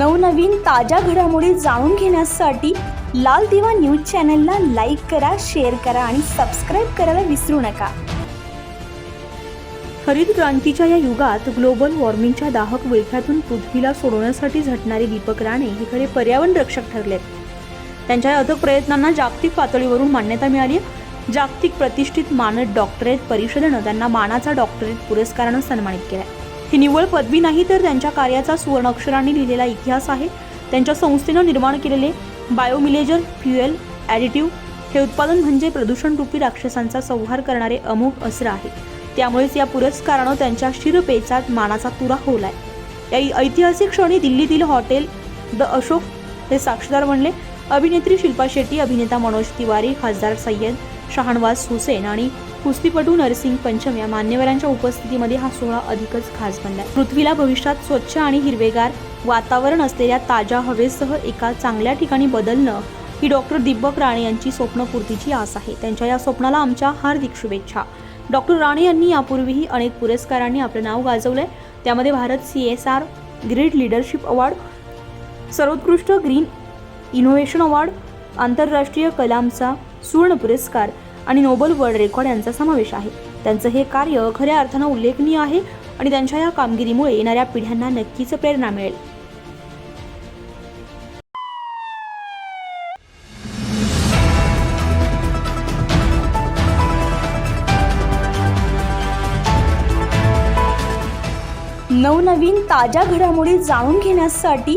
नवनवीन ताज्या घडामोडी जाणून घेण्यासाठी लाल दिवा न्यूज चॅनलला लाईक करा शेअर करा आणि सबस्क्राईब करायला विसरू नका. हरित क्रांतीच्या या युगात ग्लोबल वॉर्मिंगच्या दाहक विळख्यातून पृथ्वीला सोडवण्यासाठी झटणारे दीपक राणे हे खरे पर्यावरण रक्षक ठरलेत. त्यांच्या अथक प्रयत्नांना जागतिक पातळीवरून मान्यता मिळाली जागतिक प्रतिष्ठित मानद डॉक्टरेट परिषदेनं त्यांना मानाचा डॉक्टरेट पुरस्कारानं सन्मानित केला ही निव्वळ पदवी नाही तर त्यांच्या कार्याचा सुवर्ण अक्षरांनी लिहिलेला इतिहास आहे. त्यांच्या संस्थेनं निर्माण केलेले बायोमिलेजर फ्युएल ॲडिटिव्ह हे उत्पादन म्हणजे प्रदूषणरूपी राक्षसांचा संहार करणारे अमोघ अस्त्र आहे. त्यामुळेच या पुरस्कारानं त्यांच्या शिरपेचात मानाचा तुरा होलाय या ऐतिहासिक क्षणी दिल्लीतील हॉटेल द अशोक हे साक्षीदार बनले. अभिनेत्री शिल्पा शेट्टी अभिनेता मनोज तिवारी खासदार सय्यद शहानवाज हुसेन आणि कुस्तीपटू नरसिंग पंचम या मान्यवरांच्या उपस्थितीमध्ये हा सोहळा अधिकच खास बनलाय पृथ्वीला भविष्यात स्वच्छ आणि हिरवेगार वातावरण असलेल्या ताज्या हवेसह एका चांगल्या ठिकाणी बदलणं ही डॉक्टर दीपक राणे यांची स्वप्नपूर्तीची आस आहे. त्यांच्या या स्वप्नाला आमच्या हार्दिक शुभेच्छा. डॉक्टर राणे यांनी यापूर्वीही अनेक पुरस्कारांनी आपलं नाव गाजवलंय. त्यामध्ये Bharat C S R great leadership award सर्वोत्कृष्ट ग्रीन इनोव्हेशन अवॉर्ड आंतरराष्ट्रीय कलामचा सुवर्ण पुरस्कार आणि नोबल वर्ल्ड रेकॉर्ड यांचा समावेश आहे. त्यांचं हे कार्य खऱ्या अर्थानं उल्लेखनीय आहे आणि त्यांच्या या कामगिरीमुळे येणाऱ्या पिढ्यांना नक्कीच प्रेरणा मिळेल. नवनवीन ताज्या घडामोडी जाणून घेण्यासाठी